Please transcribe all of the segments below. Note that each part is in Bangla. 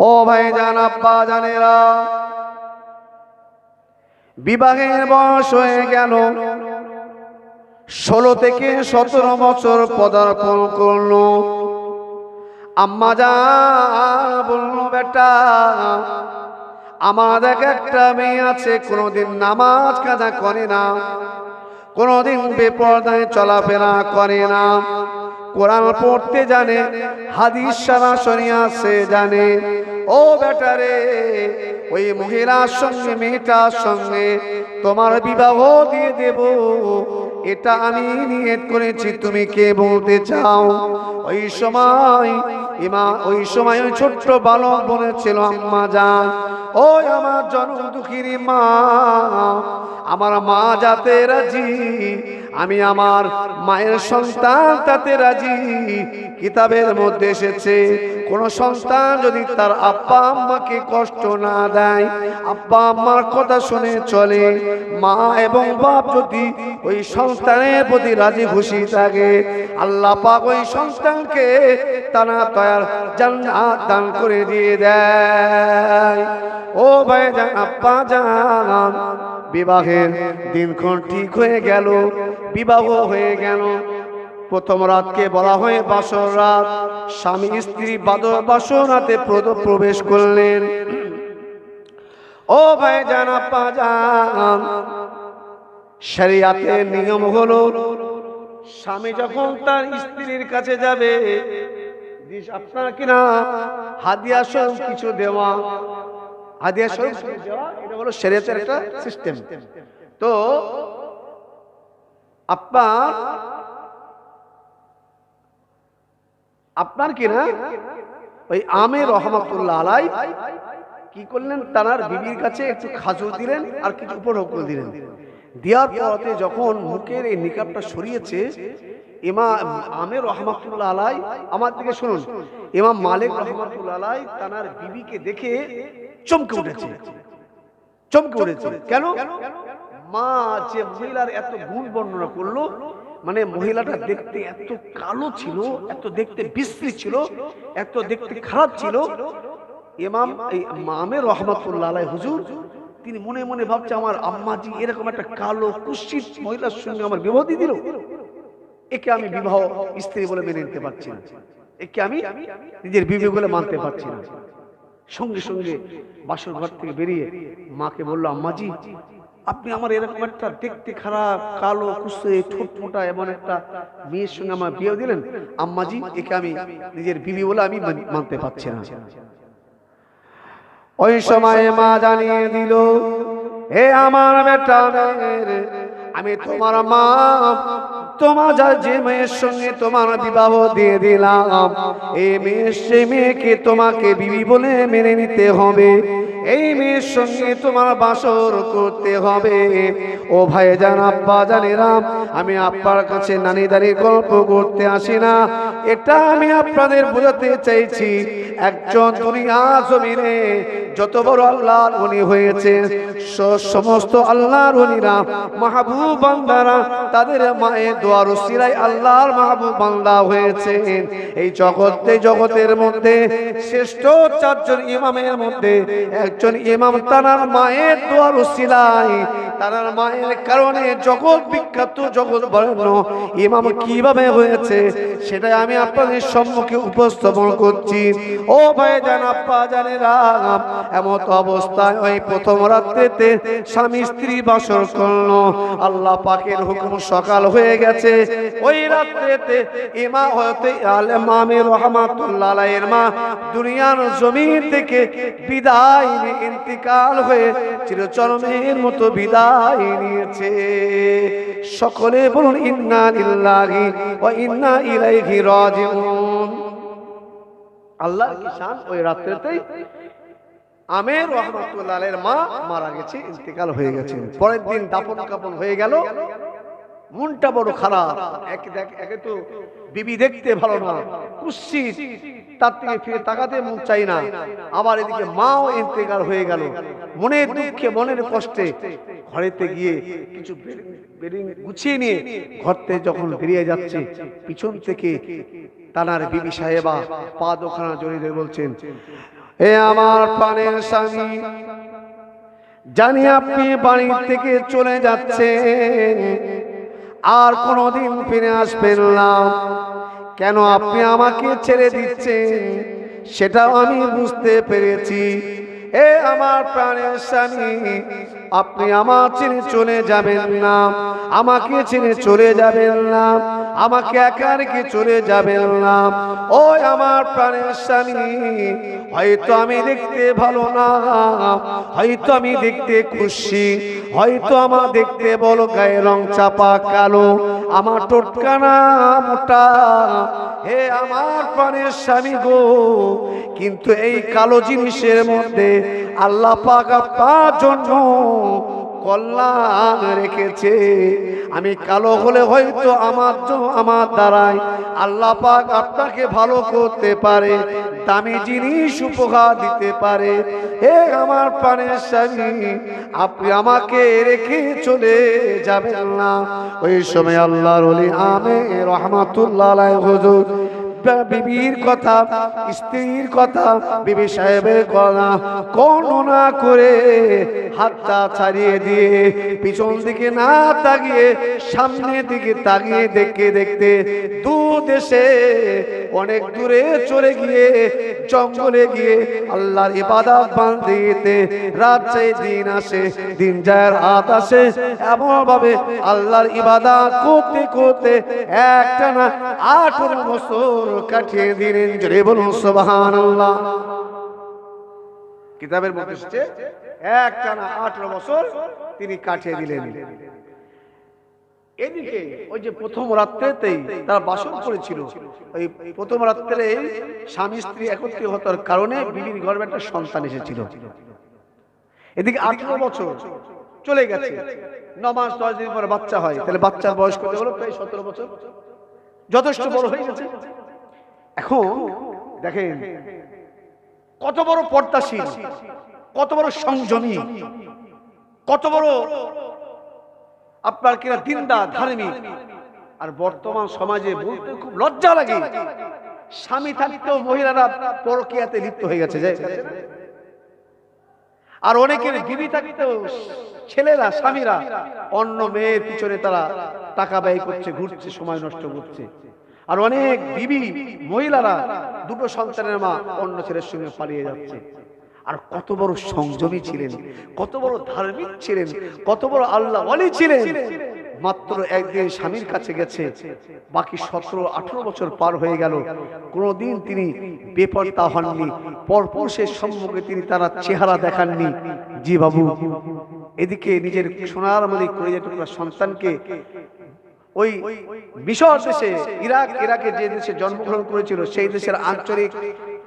ও ভাই জান, আব্বা জানেরা, বিবাহের বয়স হয়ে গেল। ষোলো থেকে সতেরো বছর পদার্পণ করল। আম্মা যা বলল, বেটা আমাদের একটা মেয়ে আছে, কোনোদিন নামাজ কাজা করে না, কোনোদিন বেপরদায় চলাফেরা করে না। কোরআন পড়তে জানে, হাদিস সারা শরিয়া সে জানে। ও বেটারে, ওই মহিলার সঙ্গে, মেয়েটার সঙ্গে তোমার বিবাহ দিয়ে দেব। এটা আমি নিয়ত করেছি, তুমি কে বলতে চাও? ওই সময় ইমা, ওই সময় ওই ছোট্ট বালক বলেছিল, আম্মা যান ওই আমার জন্ম দুঃখিনী মা, আমার মা যাতে রাজি, আমি আমার মায়ের সন্তান তাতে রাজি। কিতাবের মধ্যে এসেছে কোন সন্তান যদি তার আব্বা আম্মাকে কষ্ট না দেয়, আব্বা আম্মার কথা শুনে চলে, মা এবং বাপ যদি ওই সন্তানের প্রতি রাজি খুশি থাকে, আল্লাহ পাক ওই সন্তানকে তারা তয়ার জান্নাত দান করে দিয়ে দেয়। ও ভাই জান আব্বা জান, বিবাহের দিনক্ষণ ঠিক হয়ে গেল, বিবাহ হয়ে গেল। প্রথম রাতকে বলা হয় বাসর রাত। স্বামী, স্ত্রী বাসর রাতে প্রবেশ করলেন। ও ভাই জান আব্বা জান শরিয়াতের নিয়ম হলো, স্বামী যখন তার স্ত্রীর কাছে যাবে আপনার কিনা হাদিয়া স্বরূপ কিছু দেওয়া। হাদিয়া স্বরূপ এটা হলো শরিয়াতের একটা সিস্টেম তো আপনার আপনার কি না? ওই আমের রহমতুল্লাহ আলাই কি করলেন? তার বিবির কাছে একটু খাজুর দিলেন আর কিছু উপঢৌকন দিলেন। দেওয়ার পরতে যখন মুখের এই নিকাবটা সরিয়েছে, ইমা আমের রহমাতুল্লাহ আলাই আমার দিকে শুনুন। ইমাম মালিক রহমাতুল্লাহ আলাই তানার বিবিকে দেখে চমকে উঠেছে। চমকে উঠেছে। কেন? মা যে মহিলার এত গুণ বর্ণনা করল মানে মহিলাটা দেখতে এত কালো ছিল, এত দেখতে বিশ্রী ছিল, এত দেখতে খারাপ ছিল। ইমাম, এই মামে রহমতুল্লাহ হুজুর, তিনি মনে মনে ভাবছে, আমার আম্মাজি এরকম একটা কালো কুৎসিত মহিলার সঙ্গে আমার বিবাহ দিয়ে দিল। একে আমি বিবাহ স্ত্রী বলে মেনে নিতে পারছি না। একে আমি নিজের বিবে বলে মানতে পারছি না। সঙ্গে সঙ্গে বাসর ঘর থেকে বেরিয়ে মাকে বলল, আম্মাজি আপনি আমার এরকম একটা দেখতে খারাপ, কালো, কুসে ঠোঁট মোটা এমন একটা মেয়ের সঙ্গে আমার বিয়ে দিলেন, আম্মাজি, একে আমি নিজের বিবি বলে আমি মানতে পারছি না। ওই সময় মা জানিয়ে দিল, হে আমার বেটা আমি তোমার মা, তোমার যা যে মেয়ের সঙ্গে তোমার বিবাহ দিয়ে দিলাম, এই মেয়ের সে মেয়েকে তোমাকে বিবি বলে মেনে নিতে হবে। এই মেয়ের সঙ্গে তোমার বাসর করতে হবে। ও ভাই জান আব্বা জানিরাম আমি আপনার কাছে নানি দানি গল্প করতে আসি না। এটা আমি আপনাদের বোঝাতে চাইছি, একজন দুনিয়া জমিনে যত বড় আল্লাহর উনি হয়েছে সমস্ত আল্লাহর উনিরা মাহবুব বান্দারা, তাদের মায়ের দোয়ার সিরাই আল্লাহর মাহবুব বান্দা হয়েছে। এই জগতে, জগতের মধ্যে শ্রেষ্ঠ চারজন ইমামের মধ্যে একজন ইমাম তানার মায়ের দোয়ার সিলাই তানার মায়ের কারণে জগৎ বিখ্যাত, জগৎ বর্ণ। ইমাম কীভাবে হয়েছে, সেটাই আমি আপনাদের সম্মুখে উপস্থাপন করছি। ও ভাই জান আপা জানে রাম এমত অবস্থায় ওই প্রথম রাত্রিতে স্বামী স্ত্রী বাসর করল। আল্লাহ পাকের হুকুম সকাল হয়ে গেছে। ওই রাত্রেতে ইমা হতে আলে মামি রহমাতুল্লাহ আলাইহির মা দুনিয়ার জমিন থেকে বিদায় ইন্তিকাল হয়ে চিরচরমের মতো বিদায় নিয়েছে। সকলে বলুন, ইন্না লিল্লাহি ওয়া ইন্না ইলাইহি রাজিউন। আল্লাহ কি শান? ওই রাত্রিতেই আমের রহমতুল্লাহ আলাইহির মা মারা গেছে, ইন্তেকাল হয়ে গেছে। পরের দিন দাপন কাপন হয়ে গেল। মনটা বড় খারাপ। একে দেখ, একে তো বিবি দেখতে ভালো না। কুৎসিত। তার থেকে ফিরে তাকাতে মন চাই না। আবার এদিকে মাও ইন্তেকার হয়ে গেল। মনের দুঃখে, মনের কষ্টে ঘরেতে গিয়ে কিছু বেরিং- গুছিয়ে নিয়ে ঘর থেকে যখন বেরিয়ে যাচ্ছে, পিছন থেকে তানার বিবি সাহেবা পা দোখানা জড়িয়ে বলছেন, এ আমার প্রাণের স্বামী, জানি আপনি বাড়ি থেকে চলে যাচ্ছেন। আর কোনোদিন ফিরে আসবেন না। কেন আপনি আমাকে ছেড়ে দিচ্ছেন? সেটাও আমি বুঝতে পেরেছি। এ আমার প্রাণের স্বামী, আপনি আমার ছেড়ে চলে যাবেন না। আমাকে ছেড়ে চলে যাবেন না। আমাকে একা রেখে চলে যাবেন না। ওই আমার প্রাণের স্বামী, হয়তো আমি দেখতে ভালো না, হয়তো আমি দেখতে খুশি, হয়তো আমার দেখতে বলো গায়ে রং চাপা কালো আমার টোটকানা মোটা। হে আমার প্রাণের স্বামী গো, কিন্তু এই কালো জিনিসের মধ্যে আল্লাহ পাক আপনার জন্য কল্যাণ রেখেছে। আমি কালো হলে হয়তো আমার আমার দ্বারাই আল্লাহ পাক আপনাকে ভালো করতে পারে, দামি জিনিস উপহার দিতে পারে। হে আমার প্রাণের স্বামী, আপনি আমাকে রেখে চলে যাবেন না। ওই সময় আল্লাহর ওলি আমে রহমাতুল্লাহ হুজুর বিবির কথা, স্ত্রীর কথা, বিবি সাহেবের কথা কর্ণনা করে হাতটা ছাড়িয়ে দিয়ে পিছন দিকে না তাকিয়ে, সামনের দিকে তাকিয়ে দেখতে দেখতে দু দেশে অনেক দূরে চলে গিয়ে, জঙ্গলে গিয়ে আল্লাহর ইবাদত বান্দিতে রাত চাই দিন আসে, দিন যায় রাত আসে। এমন ভাবে আল্লাহর ইবাদত করতে করতে একটা না আঠারো বছর কাটিয়ে দিলেন, জোরে বলুন, সুবহানাল্লাহ। কিতাবের মধ্যে এসেছে একটা না আঠারো বছর তিনি কাটিয়ে দিলেন। এদিকে ওই যে প্রথম রাত্রেতেই তারা বাসন করেছিল ওই প্রথম রাত্রে স্বামী স্ত্রী একত্রিত হতার কারণে বিবির গর্ভে একটা সন্তান এসেছিল। এদিকে আঠারো বছর চলে গেছে। ন মাস, দশ দিন পরে বাচ্চা হয়। তাহলে বাচ্চার বয়স কত হলো? প্রায় সতেরো বছর। যথেষ্ট বড় হয়ে গেছে। এখন দেখেন, কত বড় পর্দাশীল, কত বড় সংযমী, কত বড় আপনার কিনা দিনদা ধার্মিক। আর বর্তমান সমাজে বলতে খুব লজ্জা লাগে। স্বামী থাকতেও মহিলারা পরকিয়াতে লিপ্ত হয়ে গেছে আর অনেকের বিবি থাকতেও ছেলেরা, স্বামীরা, অন্য মেয়ের পিছনে তারা টাকা ব্যয় করছে, ঘুরছে, সময় নষ্ট করছে। আর অনেক বিবি মহিলারা দুটো সন্তানের মা অন্য ছেলের সঙ্গে পালিয়ে যাচ্ছে। আর কত বড় সংযমী ছিলেন, কত বড় ধার্মিক ছিলেন, কত বড় আল্লাহ অলি ছিলেন। মাত্র একদিন স্বামীর কাছে গেছে, বাকি সতেরো, আঠারো বছর পার হয়ে গেল। কোনোদিন তিনি বেপর্দা হননি পরপুরুষের সম্মুখে তিনি তারা চেহারা দেখাননি। জি বাবু, এদিকে নিজের সোনার মালিক করে টুকরা সন্তানকে ওই মিশর দেশে, ইরাক, ইরাকে যে দেশে জন্মগ্রহণ করেছিল, সেই দেশের আঞ্চলিক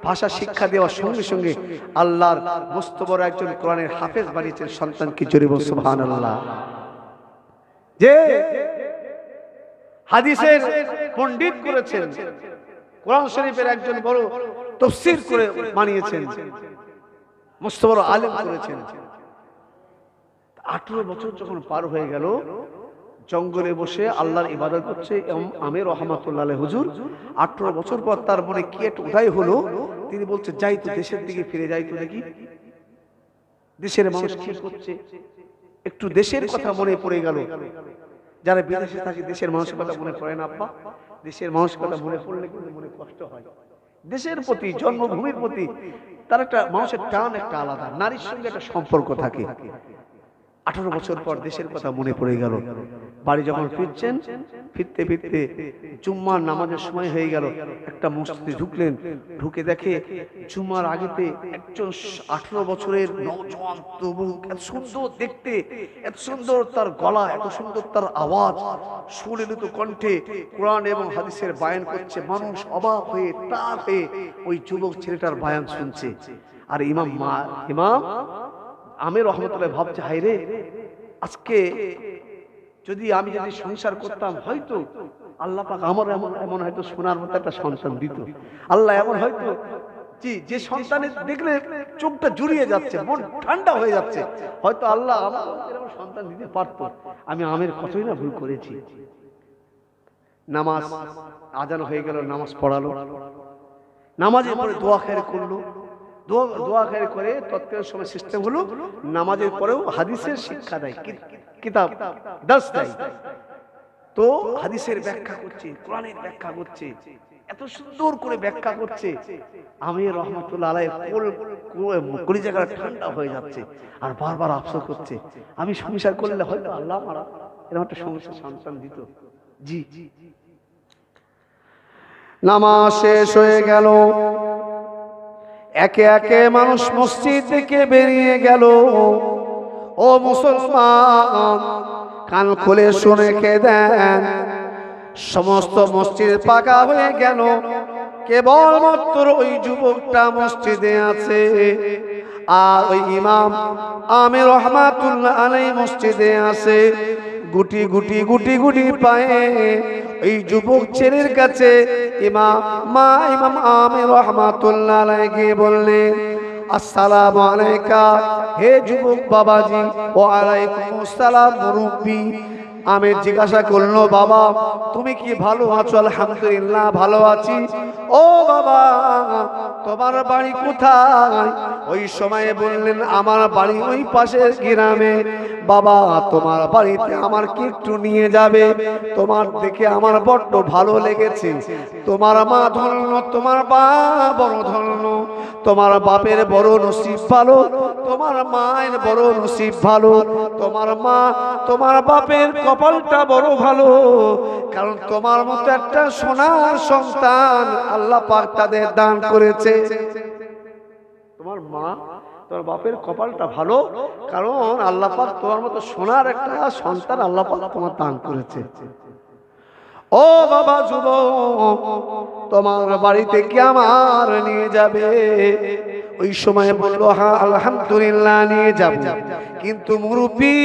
ভাষা শিক্ষা দেওয়ার সঙ্গে সঙ্গে আল্লাহর মস্ত বড় একজন কোরআনের হাফেজ বানিয়েছেন সন্তানকে জরিব সুবহান আল্লাহ যে হাদিসের পণ্ডিত করেছেন, কোরআন শরীফের একজন বড় তফসির করে বানিয়েছেন মস্ত বড় আলেম করেছেন। আঠেরো বছর যখন পার হয়ে গেল জঙ্গলে বসে আল্লাহর ইবাদত করছে এবং আমের রহমাতুল্লাহ হুজুর, আঠারো বছর পর তার মনে কি একটা উদয় হলো? তিনি বলছে, যাই তো দেশের দিকে ফিরে যাই তো দেখি। দেশের মানুষ কি করছে? একটু দেশের কথা মনে পড়ে গেল। যারা বিদেশে থাকে, দেশের মানুষের কথা মনে পড়ে না, আব্বা। দেশের মানুষের কথা মনে পড়লে কিন্তু মনে কষ্ট হয়। দেশের প্রতি, জন্মভূমির প্রতি, তার একটা মানুষের টান একটা আলাদা, নারীর সঙ্গে একটা সম্পর্ক থাকে। আঠারো বছর পর দেশের কথা মনে পড়ে গেল। বাড়ি যখন ফিরছেন, ফিরতে ফিরতে জুম্মার নামাজের সময় হয়ে গেল। একটা মসজিদে ঢুকলেন, ঢুকে দেখে জুম্মার আগেতে একজন আঠারো বছরের নওজোয়ান তবু এত সুন্দর দেখতে, এত সুন্দর তার গলা, এত সুন্দর তার আওয়াজ। সুলিলিত কণ্ঠে কোরআন এবং হাদিসের বায়ান করছে, মানুষ অবাক হয়ে তার হয়ে ওই যুবক ছেলেটার বায়ান শুনছে। আর ইমাম মা ইমাম আমের রহমতুল্লাহ ভাবছে হাই রে, আজকে যদি আমি যদি সংসার করতাম, হয়তো আল্লাহ পাক আমার এমন এমন হয়তো সোনার মতো একটা সন্তান দিত। আল্লাহ এমন হয়তো, জি, যে সন্তানের দেখলে চোখটা জুড়িয়ে যাচ্ছে, মন ঠান্ডা হয়ে যাচ্ছে, হয়তো আল্লাহ আমার সন্তান দিতে পারতো। আমি আমের কতই না ভুল করেছি। নামাজ, আজান হয়ে গেল, নামাজ পড়ালো। নামাজের পরে দোয়া খেয়ার করল। দোয়া করে তৎকালীন সময় সিস্টেম হলো নামাজের পরেও হাদিসের শিক্ষা দেয় কিতাব দাস দেয়। তো হাদিসের ব্যাখ্যা করছে, কোরআনের ব্যাখ্যা করছে, এত সুন্দর করে ব্যাখ্যা করছে। আমি রহমতুল্লাহ ঠান্ডা হয়ে যাচ্ছে আর বারবার আফসোস করছে। আমি সংসার করলে হয়তো আল্লাহ মারা, এরকম একটা সংসার সন্তান দিত। জি জি। নামাজ শেষ হয়ে গেল। একে একে মানুষ মসজিদ থেকে বেরিয়ে গেল। ও মুসলমান, কান খুলে শুনে কে দেন। সমস্ত মসজিদ পাকা হয়ে গেল। কেবলমাত্র ওই যুবকটা মসজিদে আছে। আর ওই ইমাম আমির রহমাতুল্লাহ আলাই মসজিদে আছে। গুটি গুটি গুটি গুটি পায়ে এই যুবক ছেলের কাছে ইমাম মা ইমাম আমির রহমাতুল্লাহ আলাই গিয়ে বললেন, আসসালামু আলাইকা, হে যুবক বাবাজি ও আলাইকুম আসসালাম মুরব্বী। আমি জিজ্ঞাসা করল, বাবা, তুমি কি ভালো আছো? আলহামদুলিল্লাহ, ভালো আছি। ও বাবা, তোমার বাড়ি কোথায়? ওই সময়ে বললেন, আমার বাড়ি ওই পাশের গ্রামে। বাবা, তোমার বাড়িতে আমার কি একটু নিয়ে যাবে। তোমার দেখে আমার বড্ড ভালো লেগেছে। তোমার মা ধন্য, তোমার বা বড় ধন্য। তোমার বাপের বড় নসিব ভালো, তোমার মায়ের বড় নসিব ভালো। তোমার মা, তোমার বাপের কপালটা বড় ভালো। কারণ তোমার মতো একটা সোনার সন্তান আল্লাহ পাক তাদের দান করেছে। তোমার মা তোমার বাপের কপালটা ভালো, কারণ আল্লাহ পাক তোমার মতো সোনার একটা সন্তান আল্লাহ পাক তোমার দান করেছে। ও বাবা যুব তোমার বাড়িতে কি আমার নিয়ে যাবে? ওই সময় বলল হ্যাঁ আলহামদুলিল্লাহ, নিয়ে যাব। কিন্তু মুরব্বী,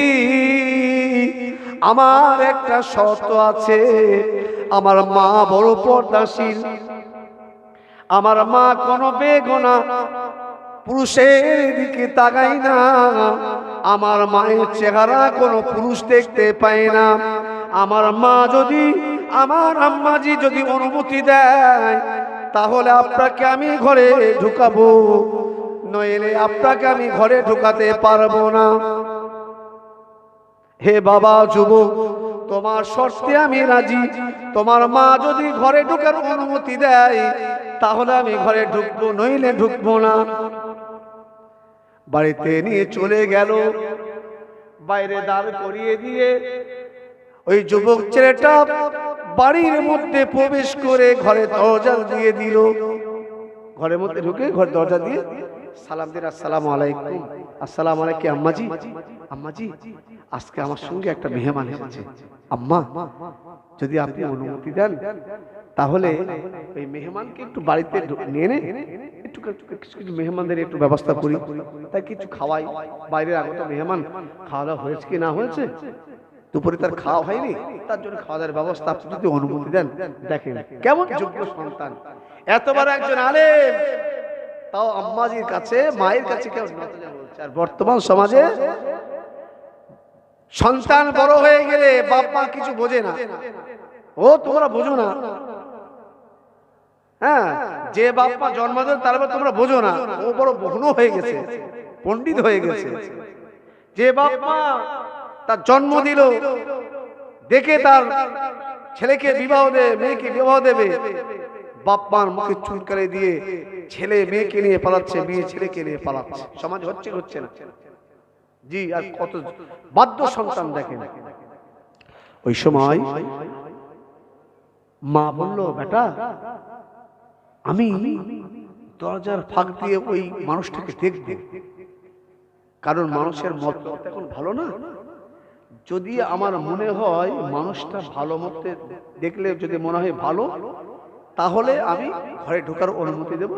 আমার একটা শর্ত আছে। আমার মা বড় পর্দাশীল। আমার মা কোনো বেগনা পুরুষের দিকে তাকাই না। আমার মায়ের চেহারা কোনো পুরুষ দেখতে পায় না। আমার মা যদি, আমার আম্মাজি যদি অনুমতি দেয়, তাহলে আপনাকে আমি ঘরে ঢুকাবো, নইলে আপনাকে আমি ঘরে ঢুকাতে পারব না। হে বাবা, যুবক তোমার শর্তে আমি রাজি। তোমার মা যদি ঘরে ঢুকার অনুমতি দেয়, তাহলে আমি ঘরে ঢুকবো, নইলে ঢুকবো না। বাড়িতে নিয়ে চলে গেল। বাইরে দাঁড় করিয়ে দিয়ে ওই যুবক ছেলেটা বাড়ির মধ্যে প্রবেশ করে ঘরে দরজা দিয়ে দিল। ঘরের মধ্যে ঢুকে ঘর দরজা দিয়ে সালাম দিন আসসালামু আলাইকুম। আসসালামু আলাইকুম, আম্মাজি। আম্মাজি, আজকে আমার সঙ্গে একটা মেহমান এসেছে। আম্মা, যদি আপনি অনুমতি দেন, তাহলে ওই মেহমানকে একটু বাড়িতে নিয়ে নে। একটু কিছু কিছু মেহমানদের একটু ব্যবস্থা করি। তাই কিছু খাওয়াই। বাইরের আগত মেহমান খাওয়া দাওয়া হয়েছে কি না হয়েছে? দুপুরে তার খাওয়া হয়নি। তার জন্য খাওয়া দাওয়ার ব্যবস্থা আপনি যদি অনুমতি দেন, দেখেন। কেমন যোগ্য সন্তান। এতবার একজন আলেম। তাও আম্মাজির কাছে মায়ের কাছে কেউ আর বর্তমান সমাজে সন্তান বড় হয়ে গেলে বাপ মা কিছু বোঝে না। ও তোমরা বোঝো না। হ্যাঁ যে বাপ মা জন্ম দেন তারপর তোমরা বোঝো না। ও বড় বহন হয়ে গেছে পণ্ডিত হয়ে গেছে। যে বাপ মা তার জন্ম দিল দেখে তার ছেলেকে বিবাহ দেবে মেয়েকে বিবাহ দেবে বাপ মার মুখে চুলকারে দিয়ে ছেলে মেয়েকে নিয়ে পালাচ্ছে, মেয়ে ছেলেকে নিয়ে পালাচ্ছে। সমাজ হচ্ছে হচ্ছে না? জি, আর কত বাধ্য সন্তান দেখেন। ওই সময় মা বলল, বেটা, আমি দরজার ফাঁক দিয়ে ওই মানুষটাকে দেখব। কারণ মানুষের মত এখন ভালো না। যদি আমার মনে হয় মানুষটা ভালো মতে দেখলে, যদি মনে হয় ভালো তাহলে আমি ঘরে ঢোকার অনুমতি দেব।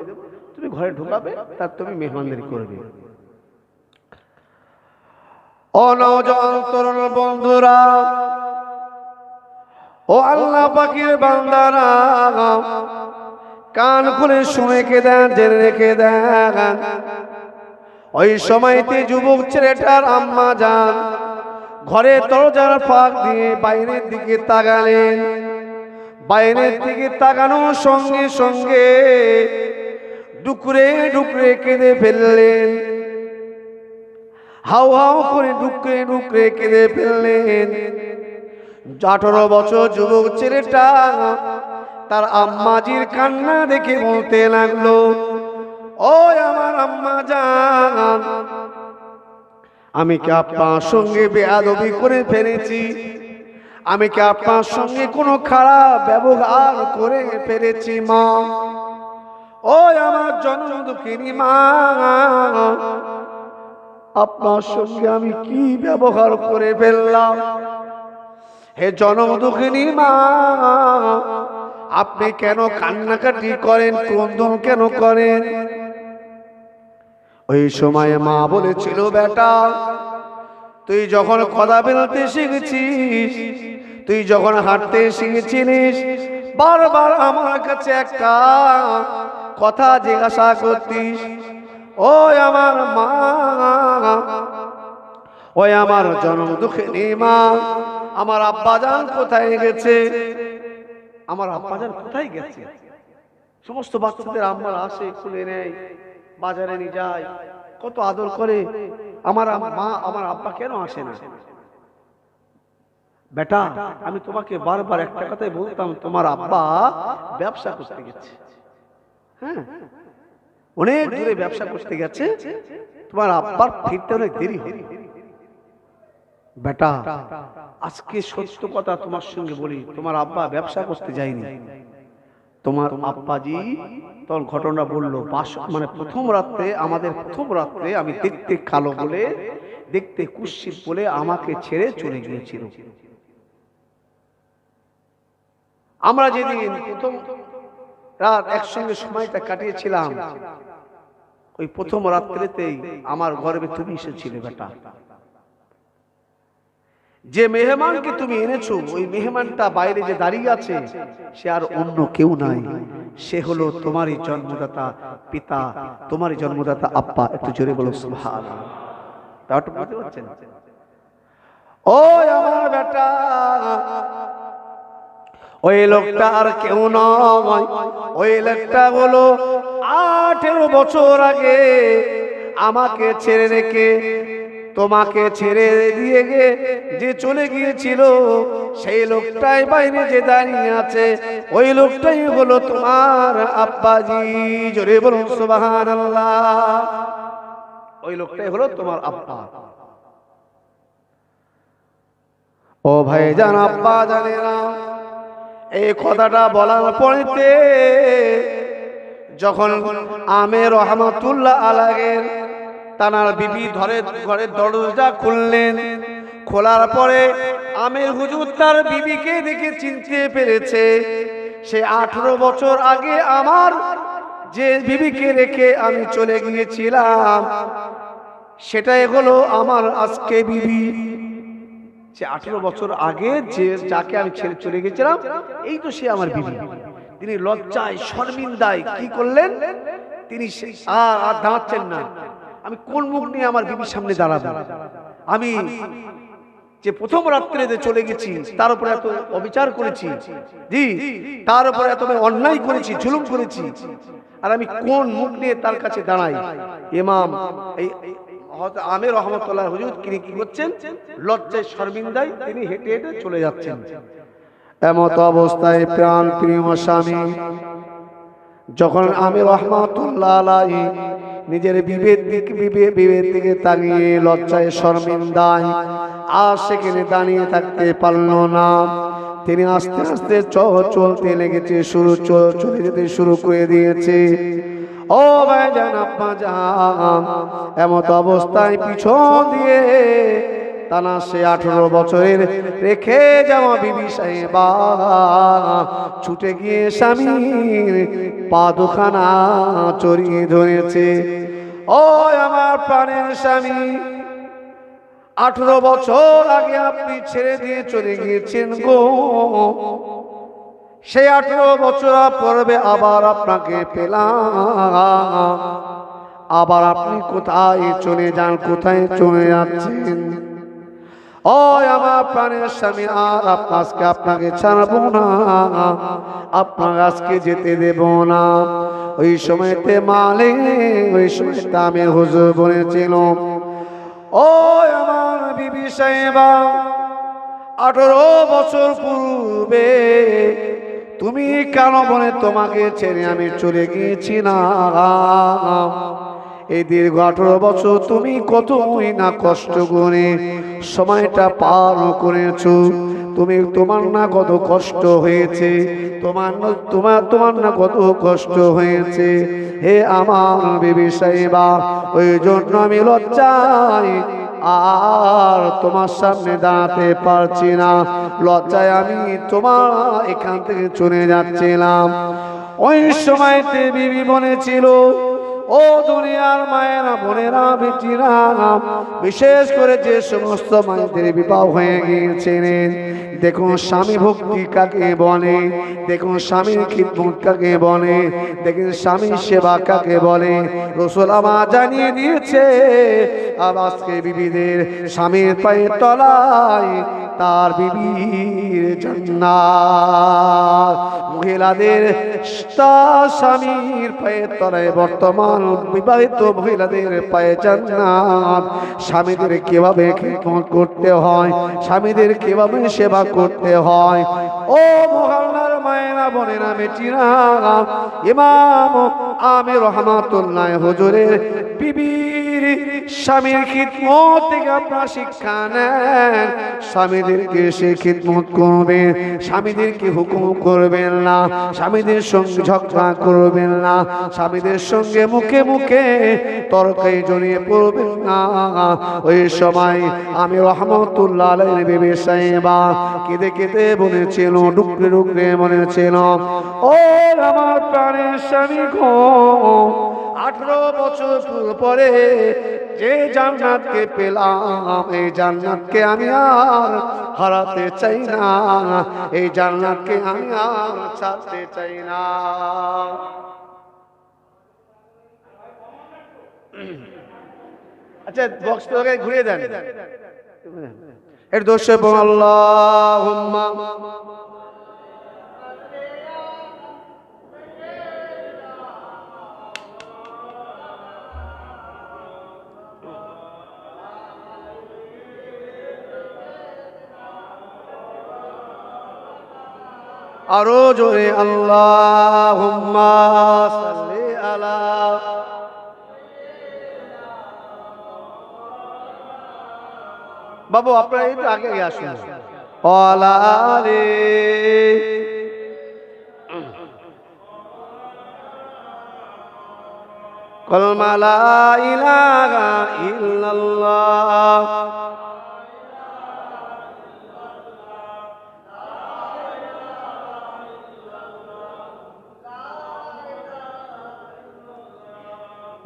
তুমি ঘরে ঢোকাবে, তার তুমি মেহমানদারি করবে বন্ধুরা, ও আল্লাহ পাখির বান্দারা, কান খুলে শুনে কে দেন, জেনে রেখে দেন। ওই সময়তে যুবক ছেলেটার আম্মা যান, ঘরে দরজার ফাঁক দিয়ে বাইরের দিকে তাকালেন। বাইরের দিকে তাকানোর সঙ্গে সঙ্গে ডুকরে ডুকরে কেঁদে ফেললেন। হাউ হাউ করে ডুকরে ডুকরে কেঁদে ফেললেন। আঠারো বছর যুবক ছেলেটা তার আম্মাজির কান্না দেখে বলতে লাগল ও আমার আম্মা জান, আমি কি আপনার সঙ্গে বেয়াদবি করে ফেলেছি? আমি কি আপনার সঙ্গে কোনো খারাপ ব্যবহার করে ফেলেছি, মা? ও আমার জন্ম দুঃখিনী, মা। আপনার সঙ্গে আমি কি ব্যবহার করে ফেললাম? হে জনম দুঃখিনী, মা, আপনি কেন কান্নাকাটি করেন, ক্রন্দন কেন করেন? ওই সময় মা বলেছিল, বেটা তুই যখন কথা বেরোতে শিখেছিস, তুই যখন হাঁটতে শিখেছিলিস, বারবার আমার কাছে একটা কথা জিজ্ঞাসা করতিস ও আমার মা, ওই আমার জন্ম দুঃখিনী মা, আমার আব্বাজান কোথায় গেছে? আমার আব্বাজান কোথায় গেছে? সমস্ত বাচ্চাদের আম্মারা আসে, খুলে নেয়, বাজারে নিয়ে যায়, কত আদর করে আমার আম- মা আমার আব্বা কেন আসে না? বেটা, আমি তোমাকে বারবার একটা কথাই বলতাম, তোমার আব্বা ব্যবসা করতে গেছে। হ্যাঁ? অনেক দূরে ব্যবসা করতে গেছে, তোমার আব্বার ফিরতে অনেক দেরি হবে বেটা, আজকে সত্য কথা তোমার সঙ্গে বলি, তোমার আব্বা ব্যবসা করতে যায়নি। তোমার আব্বাজি তখন ঘটনা বলল, বাস মানে প্রথম রাত্রে, আমাদের প্রথম রাত্রে আমি দেখতে কালো বলে, দেখতে কুৎসিত বলে আমাকে ছেড়ে চলে গিয়েছিল। আমরা যেদিন প্রথম রাত একসঙ্গে সময়টা কাটিয়েছিলাম, ওই প্রথম রাত্রেতেই আমার গর্বে তুমি এসেছিলে বেটা যে মেহমানকে তুমি এনেছো, ওই মেহমানটা বাইরে যে দাঁড়িয়ে আছে, সে আর অন্য কেউ নাই। সে হলো তোমারই জন্মদাতা পিতা, তোমারই জন্মদাতা আব্বা। একটু জোরে বলো ও আমার বেটা, ওই লোকটা আর কেউ নয়। ওই লোকটা হলো আঠেরো বছর আগে আমাকে ছেড়ে রেখে তোমাকে ছেড়ে দিয়ে গে, যে চলে গিয়েছিল, সেই লোকটাই বাইরে যে দাঁড়িয়ে আছে, ওই লোকটাই হলো তোমার আব্বাজি। জোরে বলুন সুবাহান ওই লোকটাই হলো তোমার আব্বা। ও ভাই জান আব্বা জানে না এই কথাটা বলার পরেতে যখন আমের রহমাতুল্লাহ আলাগের তানার বিবি ধরে ঘরের দরজা খুললেন। খোলার পরে আমের হুজুর তার বিবিকে দেখে চিনতে পেরেছে। সে আঠারো বছর আগে আমার যে বিবিকে রেখে আমি চলে গিয়েছিলাম, সেটাই হলো আমার আজকে বিবি। যে আঠেরো বছর আগে যে যাকে আমি ছেড়ে চলে গেছিলাম এই তো সে আমার বিবি। তিনি লজ্জায়, শর্মিন্দায় কি করলেন? তিনি আর দাঁড়াচ্ছেন না। আমি কোন মুখ নিয়ে আমার বিবির সামনে দাঁড়াবো? আমি যে প্রথম রাত্রে যে চলে গেছি, তার উপরে এত অবিচার করেছি, জি, তার উপরে এত অন্যায় করেছি, জুলুম করেছি, আর আমি কোন মুখ নিয়ে তার কাছে দাঁড়াই? ইমাম, এই আমের রহমতুল্লাহ হুজুর তিনি কি করছেন? লজ্জায় শর্মিন্দায় তিনি হেঁটে হেঁটে চলে যাচ্ছেন। এমত অবস্থায় প্রাণ প্রিয় স্বামী, যখন আমি রহমাতুল্লাহ নিজের বিবেক দিক বিবেক বিবেক দিকে তাকিয়ে লজ্জায় শর্মিন্দায় আর সেখানে দাঁড়িয়ে থাকতে পারল না। তিনি আস্তে আস্তে চহ চলতে লেগেছে, শুরু চলে যেতে শুরু করে দিয়েছে। ও ভাই জান আব্বা যা এমত অবস্থায় পিছন দিয়ে তানা সে আঠারো বছরের রেখে যাওয়া বিবি সাহেবা। ছুটে গিয়ে স্বামীর পাদুখানা চড়িয়ে ধরেছে। ও আমার প্রাণের স্বামী, আঠারো বছর আগে আপনি ছেড়ে দিয়ে চলে গিয়েছেন গো। সেই আঠারো বছর পর্বে আবার আপনাকে পেলাম। আবার আপনি কোথায় চলে যান, কোথায় চলে যাচ্ছেন? আমার প্রাণের স্বামী, আর আপনাকে ছাড়বো না। আপনার যেতে না। ওই সময়তে ওই আমি হুজুর বলেছিল আমার বিবি আঠারো বছর পূর্বে তুমি কেন বলে তোমাকে ছেড়ে আমি চলে গিয়েছিলাম? এই দীর্ঘ আঠারো বছর তুমি কতই না কষ্ট করে সময়টা পার করেছ। তুমি তোমার না কত কষ্ট হয়েছে, তোমার তোমার তোমার না কত কষ্ট হয়েছে। হে আমার বিবি সাহেবা, ওই জন্য আমি লজ্জায় আর তোমার সামনে দাঁড়াতে পারছি না। লজ্জায় আমি তোমার এখান থেকে চলে যাচ্ছিলাম। ওই সময়তে বিবি বলেছিল ও দুনিয়ার মায়েরা, বোনেরা, বেটিরা, বিশেষ করে যে সমস্ত মায়েদের বিবাহ হয়ে গিয়েছিলেন দেখুন স্বামী ভক্তি কাকে বলে, দেখুন স্বামীর খিদমত কাকে বলে, দেখুন স্বামীর সেবা কাকে বলে। রসুল আমার জানিয়ে দিয়েছে, আর আজকে বিবিদের স্বামীর পায়ের তলায় তার বিবির জান্নাত। মহিলাদের স্বামীর পায়ের তলায় বর্তমান বিবাহিত মহিলাদের পায়ে জান্নাত স্বামীদের কীভাবে করতে হয়, স্বামীদের কীভাবে সেবা করতে হয়, ও মহল্লার মায়েরা, বোনেরা বেটিরা ইমাম আমি রহমাতুল্লাহ হুজুরের বিবির স্বামীর খিদমত থেকে আপনার শিক্ষা নেন। স্বামীদেরকে সে খিদমত করবেন স্বামীদেরকে হুকুম করবেন না, স্বামীদের সঙ্গে ঝগড়া করবেন না, স্বামীদের সঙ্গে মুখে মুখে তরকারি জড়িয়ে পড়বেন না। ওই সময় আমি রহমতুল্লাহ বিবি সাহেবা কেঁদে কেঁদে বলেছিল, ডুকরে ডুকরে বলেছিল ও আমার প্রাণের স্বামী গো আঠারো বছর পরে যে জান্নাতকে পেলাম, এই জান্নাতকে আমি আর হারাতে চাই না। এই জান্নাতকে আমি আর ছাড়তে চাই না। আচ্ছা বক্স ঘুরিয়ে দেন। এর দোষে আল্লাহ আরও জোরে আল্লাহ আলা বাবু আপনারা একটু আগে আসুন। অলা রে কলমালা ইলাহা ইল্লাল্লাহ।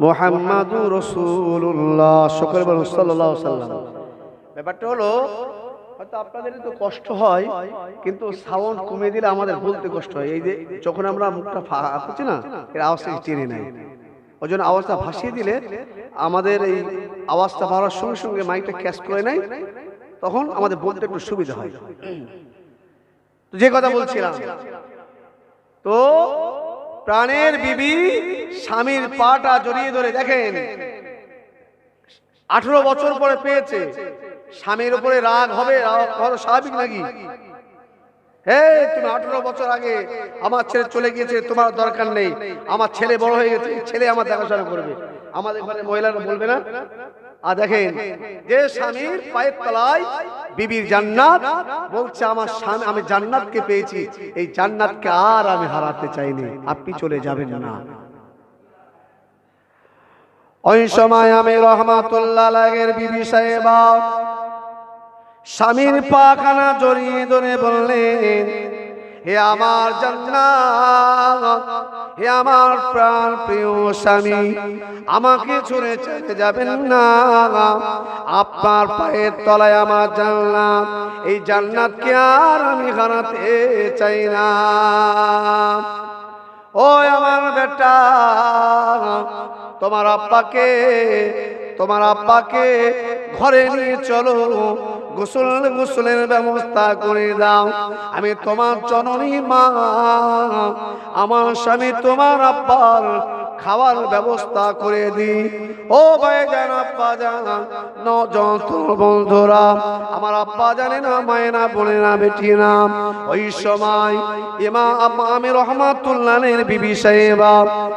মোহাম্মদুর রসুল্লাহ সকল বলুন সাল্লাহ সাল্লাম। ব্যাপারটা হলো, হয়তো আপনাদের তো কষ্ট হয়, কিন্তু সাউন্ড কমিয়ে দিলে আমাদের বলতে কষ্ট হয়। এই যে যখন আমরা মুখটা ফা- করছি না, এর আওয়াজটা চেনে নেয়। ওই জন্য আওয়াজটা ভাসিয়ে দিলে আমাদের এই আওয়াজটা বাড়ার সঙ্গে সঙ্গে মাইকটা ক্যাচ করে নেয়, তখন আমাদের বলতে একটু সুবিধা হয়। তো যে কথা বলছিলাম। তো প্রাণের বিবি স্বামীর পাটা জড়িয়ে ধরে দেখেন। আঠারো বছর পরে পেয়েছে। স্বামীর উপরে রাগ হবে স্বাভাবিক নাকি? হে তুমি আঠারো বছর আগে আমার ছেলে চলে গিয়েছে, তোমার দরকার নেই। আমার ছেলে বড় হয়ে গেছে ছেলে আমার দেখাশোনা করবে। আমাদের মহিলারা বলবে না? আর দেখেন, যে স্বামীর পায়ের তলায় বিবির জান্নাত বলছে, আমার স্বামী, আমি জান্নাতকে পেয়েছি। এই জান্নাতকে আর আমি হারাতে চাইনি। আপনি চলে যাবেন না। ওই সময় আমি রহমাতুল্লাহ বিবি সাহেবা স্বামীর পাখানা জড়িয়ে ধরে বললেন হে আমার জান্নাত, হে আমার প্রাণ প্রিয় স্বামী, আমাকে ছুঁড়ে চলে যাবেন না। আপনার পায়ের তলায় আমার জান্নাত, এই জান্নাতকে আর আমি হারাতে চাই না। ও আমার বেটা, তোমার আব্বাকে তোমার আব্বাকে ঘরে নিয়ে চলো। গোসল গোসলের ব্যবস্থা করে দাও। আমি তোমার জননী মা। আমার স্বামী তোমার আব্বার খাওয়ার ব্যবস্থা করে দি ও ভাই জান আব্বা জান নজত বন্ধুরা, আমার আব্বা জানে না মায়ে না বলে না, বেটি না। ওই সময় এমা আমি রহমাতুল্লাহের বিবি সাহেবা,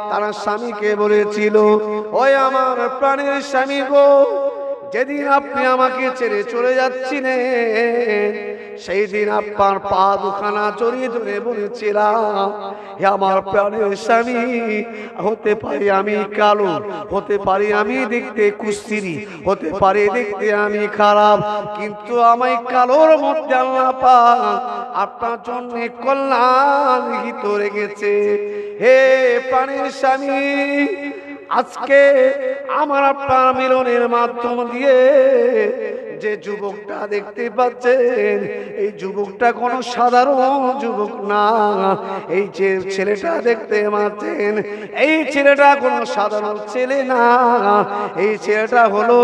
তার স্বামীকে বলেছিল, ওই আমার প্রাণের স্বামী গো যেদিন আপনি আমাকে ছেড়ে চলে যাচ্ছিলেন সেই দিন আপনার পা দুখানা জড়িয়ে ধরে বলেছিলাম আমার প্রাণের স্বামী, হতে পারি আমি কালো, হতে পারি আমি দেখতে কুস্তিরি, হতে পারি দেখতে আমি খারাপ, কিন্তু আমায় কালোর মধ্যে আল্লাহ পা আপনার জন্য কল্যাণ হিত রেখেছে। হে প্রাণের স্বামী আজকে আমার আপনার মিলনের মাধ্যম দিয়ে যে যুবকটা দেখতে পাচ্ছেন, এই যুবকটা কোনো সাধারণ যুবক না। এই যে ছেলেটা দেখতে পাচ্ছেন, এই ছেলেটা কোনো সাধারণ ছেলে না। এই ছেলেটা হলো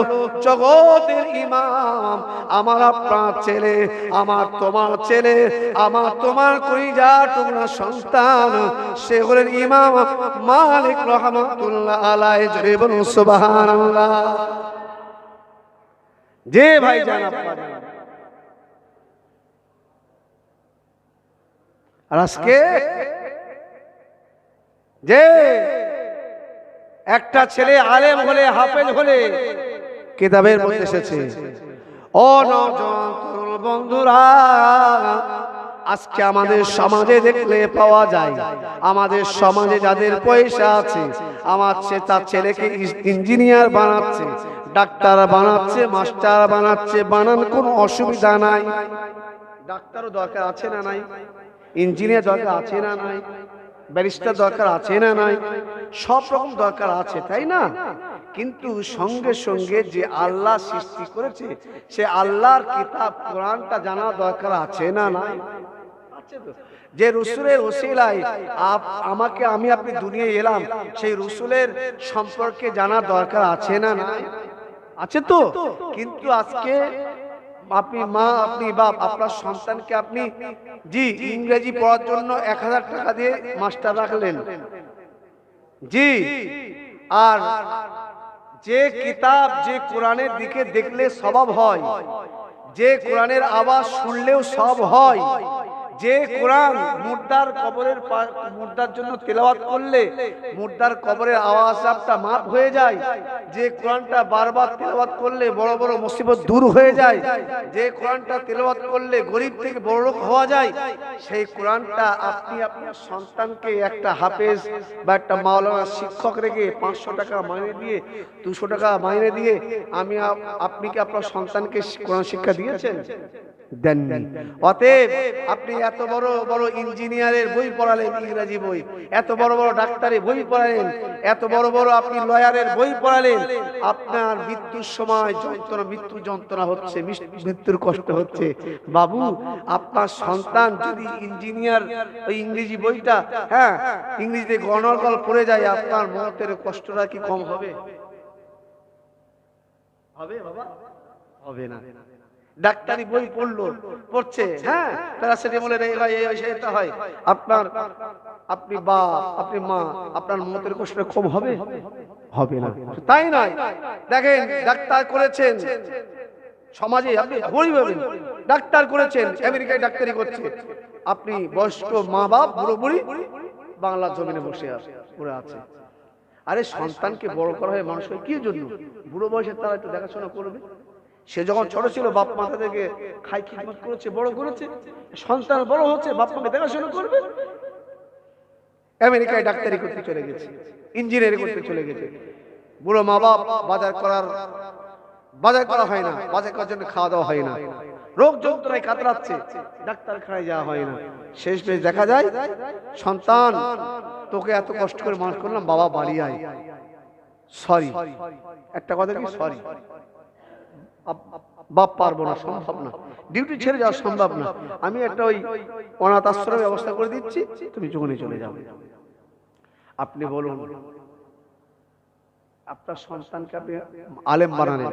জগতের ইমাম। আমার আপনার ছেলে, আমার তোমার ছেলে, আমার তোমার কইজা টুকরা সন্তান। সে হলেন ইমাম মালিক রহমতুল্লাহ। যে ভাই আজকে যে একটা ছেলে আলেম হলে, হাফেজ হলে, কিতাবের মধ্যে এসেছে। তরুণ বন্ধুরা আজকে আমাদের সমাজে দেখলে পাওয়া যায়, আমাদের সমাজে যাদের পয়সা আছে, আমার সে তার ছেলেকে ইঞ্জিনিয়ার বানাচ্ছে, ডাক্তার বানাচ্ছে, মাস্টার বানাচ্ছে, বানান কোনো অসুবিধা নাই। ডাক্তারও দরকার আছে না নাই? ইঞ্জিনিয়ার দরকার আছে না নাই? ব্যারিস্টার দরকার আছে না নাই? সব রকম দরকার আছে, তাই না? কিন্তু সঙ্গে সঙ্গে যে আল্লাহ সৃষ্টি করেছে সে আল্লাহর কিতাব কোরআনটা জানা দরকার আছে না না যে রসুলের ওসিলায় আমাকে আমি আপনি দুনিয়ায় এলাম সেই রসুলের সম্পর্কে জানা দরকার আছে না না আছে তো? কিন্তু আজকে আপনি মা আপনি বাপ আপনার সন্তানকে আপনি জি ইংরেজি পড়ার জন্য এক হাজার টাকা দিয়ে মাস্টার রাখলেন। জি। আর যে কিতাব যে কোরআনের দিকে দেখলে স্বভাব হয় যে কোরআনের আওয়াজ শুনলেও সব হয় যে কোরআন মুর্দার কবরের মুর্দার জন্য তেলাওয়াত করলে মুর্দার কবরের আওয়াজটা মাপ হয়ে যায়। যে কোরআনটা বারবার তেলাওয়াত করলে বড় বড় মুসিবত দূর হয়ে যায়। যে কোরআনটা তেলাওয়াত করলে গরিব থেকে বড় হওয়া যায়। সেই কোরআনটা আপনি আপনার সন্তানকে একটা হাফেজ বা একটা মাওলানা শিক্ষক রেখে পাঁচশো টাকা মাইনে দিয়ে, দুশো টাকা মাইনে দিয়ে আমি আপ- আপনি কি আপনার সন্তানকে কোরআন শিক্ষা দিয়েছেন? দেননি অতএব আপনি এত বড় বড় ইঞ্জিনিয়ারের বই পড়ালেন, ইংরেজি বই। এত বড় বড় ডাক্তারের বই পড়ালেন, এত বড় বড় আপনি লয়ারের বই পড়ালেন। আপনার মৃত্যুর সময় যন্ত্রণা, মৃত্যু যন্ত্রণা হচ্ছে মৃত্যুর কষ্ট হচ্ছে। বাবু, আপনার সন্তান যদি ইঞ্জিনিয়ার, ওই ইংরেজি বইটা হ্যাঁ ইংরেজিতে গণরগল পড়ে যায়, আপনার মতের কষ্টটা কি কম হবে? হবে বাবা? হবে না। ডাক্তারি বই পড়ল, পড়ছে হ্যাঁ? প্যারাসিটামলের এই হয় এই হয় সেটা হয়। আপনার, আপনি বাপ, আপনি মা, আপনার মতের কষ্ট কম হবে? হবে না। তাই নয়। দেখেন, ডাক্তার করেছেন। সমাজে আপনি হরি ভাবেন ডাক্তার করেছেন, আমেরিকায় ডাক্তারি করছে। আপনি বয়স্ক মা বাপ বুড়ো বুড়ি বাংলার জমিনে বসে আছে পড়ে আছে। আরে সন্তানকে বড় করা হয় মানুষের কি জন্য? বুড়ো বয়সে তারা একটু দেখাশোনা করবে। সে যখন ছোট ছিল, বাপ মাথা থেকে খাই খিদমত করেছে, বড় করেছে, সন্তান বড় হচ্ছে, বাপ মাকে দেখাশোনা করবে। আমেরিকায় ডাক্তারি করতে চলে গেছে, ইঞ্জিনিয়ারিং করতে চলে গেছে। বুড়ো মা বাপ বাজার করার, বাজার করা হয় না, বাজার করার জন্য খাওয়া দাওয়া হয় না। রোগ যন্ত্রণায় কাতরাচ্ছে, ডাক্তারখানায় যাওয়া হয় না। শেষ বেশ দেখা যায়, সন্তান, তোকে এত কষ্ট করে মানুষ করলাম, বাবা বাড়ি আয়। সরি একটা কথা কি? সরি বাপ পারব না, সম্ভব না। ডিউটি ছেড়ে যাওয়া সম্ভব না। আমি একটা ওই অনাথ আশ্রমের ব্যবস্থা করে দিচ্ছি, তুমি যখনই চলে যাবে আপনি বলুন, আপনার সন্তানকে আপনি আলেম বানালেন।